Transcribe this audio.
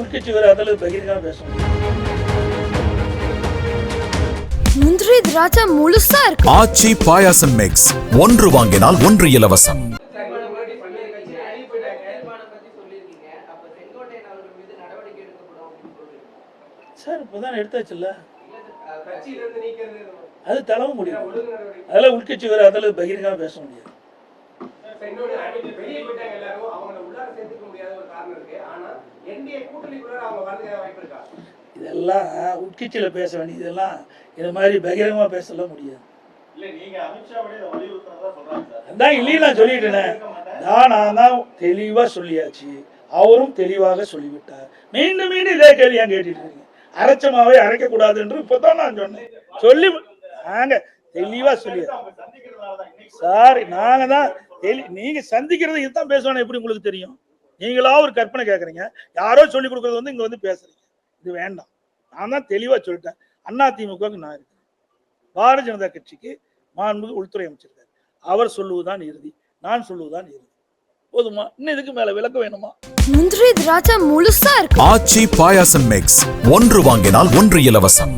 உட்கட்சி விவகாரத்தில் பகிரங்கமாக பேச முடியும் முந்திரி திராட்சை முழுசா இருக்கு. ஆச்சி பாயாசம் மிக்ஸ் ஒன்று வாங்கினால் ஒன்று இலவசம். சார் இப்போ தான் எடுத்தாச்சுல்ல? அது தலைமை முடியும். அதெல்லாம் உட்கட்சி விவகாரத்தில் பகிரங்கமாக பேச முடியாது. இருக்கு. ஆனா என்டிஏ கூட்டணிக்குள்ள அவங்க வரதுக்கு வாய்ப்பு இருக்கா? இதெல்லாம் உட்கட்சியில் பேச வேண்டியதெல்லாம் இது மாதிரி பகிரங்கமாக பேசலாம் முடியாது. அதான் இல்லையே நான் சொல்லிட்டேனே. நான் நான் தான் தெளிவாக சொல்லியாச்சு. அவரும் தெளிவாக சொல்லிவிட்டார். மீண்டும் மீண்டும் இதே கேள்வி ஏன் கேட்டுட்டு இருக்கீங்க? அரைச்சமாவே அரைக்கக்கூடாது என்று இப்போ தான் நான் சொன்னேன். சொல்லி நாங்க தெளிவாக இன்னைக்கு சார் நாங்க தான் தெளி நீங்க சந்திக்கிறது இதுதான் பேசணும் எப்படி உங்களுக்கு தெரியும்? நீங்களா ஒரு கற்பனை கேட்குறீங்க யாரோ சொல்லிக் கொடுக்குறது வந்து இங்கே வந்து பேசுறீங்க. இது வேண்டாம். நான் தான் தெளிவாக சொல்லிட்டேன். அண்ணா திமுகவுக்கு நான் இருக்கேன் பாரதிய ஜனதா கட்சிக்கு மாண்புமிகு உள்துறை அமைச்சிருக்காரு அவர் சொல்லுவதுதான் இறுதி. நான் சொல்லுவதுதான் இறுதி. போதுமா? இன்னும் இதுக்கு மேல விளக்கம் வேணுமா? முந்திரி திராட்சை முழுசா இருக்கு. ஆச்சி பாயாசம் மிக்ஸ் ஒன்று வாங்கினால் ஒன்று இலவசம்.